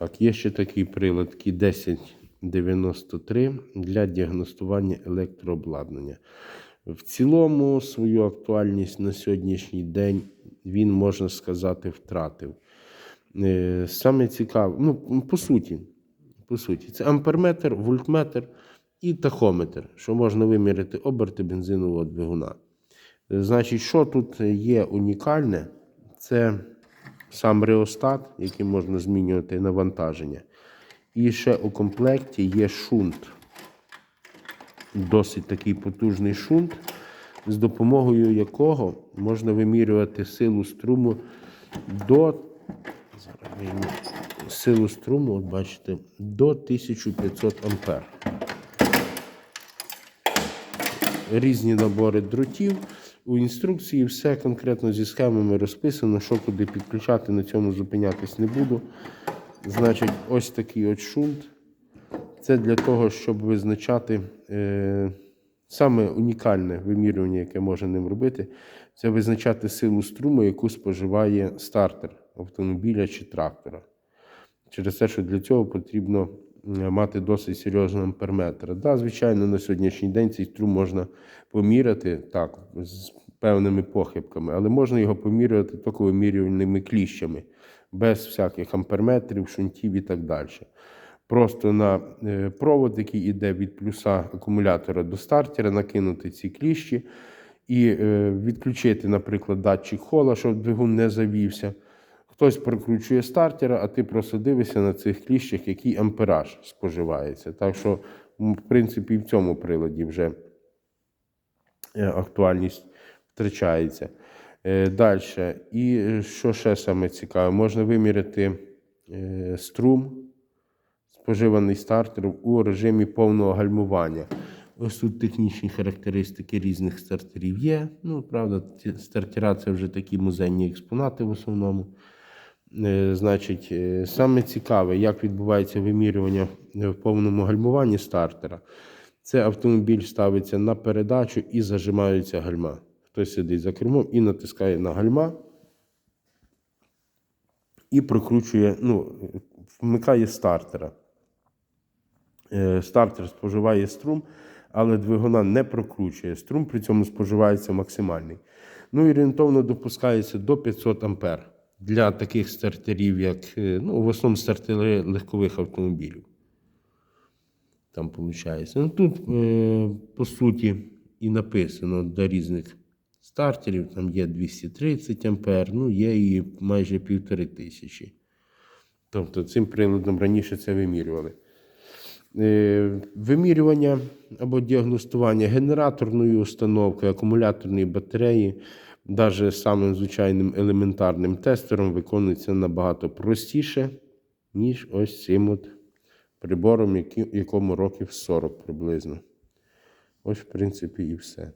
Так, є ще такий прилад, такий 1093 для діагностування електрообладнання. В цілому свою актуальність на сьогоднішній день він, можна сказати, втратив. Е, Саме цікаве, ну, по суті, по суті, це амперметр, вольтметр і тахометр, що можна виміряти оберти бензинового двигуна. Е, Значить, що тут є унікальне, це сам реостат, який можна змінювати навантаження. І ще у комплекті є шунт. Досить такий потужний шунт, з допомогою якого можна вимірювати силу струму до силу струму, от бачите, до 1500 ампер. Різні набори дротів. У інструкції все конкретно зі схемами розписано, що куди підключати, на цьому зупинятись не буду. Значить, ось такий от шунт. Це для того, щоб визначати е, саме унікальне вимірювання, яке можна ним робити, це визначати силу струму, яку споживає стартер автомобіля чи трактора. Через те, що для цього потрібно мати досить серйозний амперметр. Да, звичайно, на сьогоднішній день цей струм можна поміряти так, з певними похибками, але можна його поміряти тільки вимірювальними кліщами, без всяких амперметрів, шунтів і так далі. Просто на е, провод, який йде від плюса акумулятора до стартера, накинути ці кліщі і е, відключити, наприклад, датчик хола, щоб двигун не завівся. Хтось прикручує стартера, а ти просто дивишся на цих кліщах, який ампераж споживається. Так що, в принципі, в цьому приладі вже е, актуальність втрачається. Далі. І е, що ще саме цікаве, можна виміряти е, струм, споживаний стартером у режимі повного гальмування. Ось тут технічні характеристики різних стартерів є. Ну, правда, стартера це вже такі музейні експонати в основному. Е, Значить, е, саме цікаве, як відбувається вимірювання в повному гальмуванні стартера. Це автомобіль ставиться на передачу і зажимаються гальма. Хтось сидить за кермом і натискає на гальма і прокручує, ну, вмикає стартера. Е, Стартер споживає струм, але двигуна не прокручує. Струм при цьому споживається максимальний. Ну і орієнтовно допускається до 500 ампер для таких стартерів, як е, ну, в основному стартери легкових автомобілів. Там виходить. Ну, тут, е, по суті, і написано для різних стартерів. Там є 230 ампер, ну є і майже півтори тисячі. Тобто цим приладом раніше це вимірювали. Е, Вимірювання або діагностування генераторної установки, акумуляторної батареї, навіть самим звичайним елементарним тестером виконується набагато простіше, ніж ось цим от прибором, якому років 40 приблизно. Ось, в принципі, і все.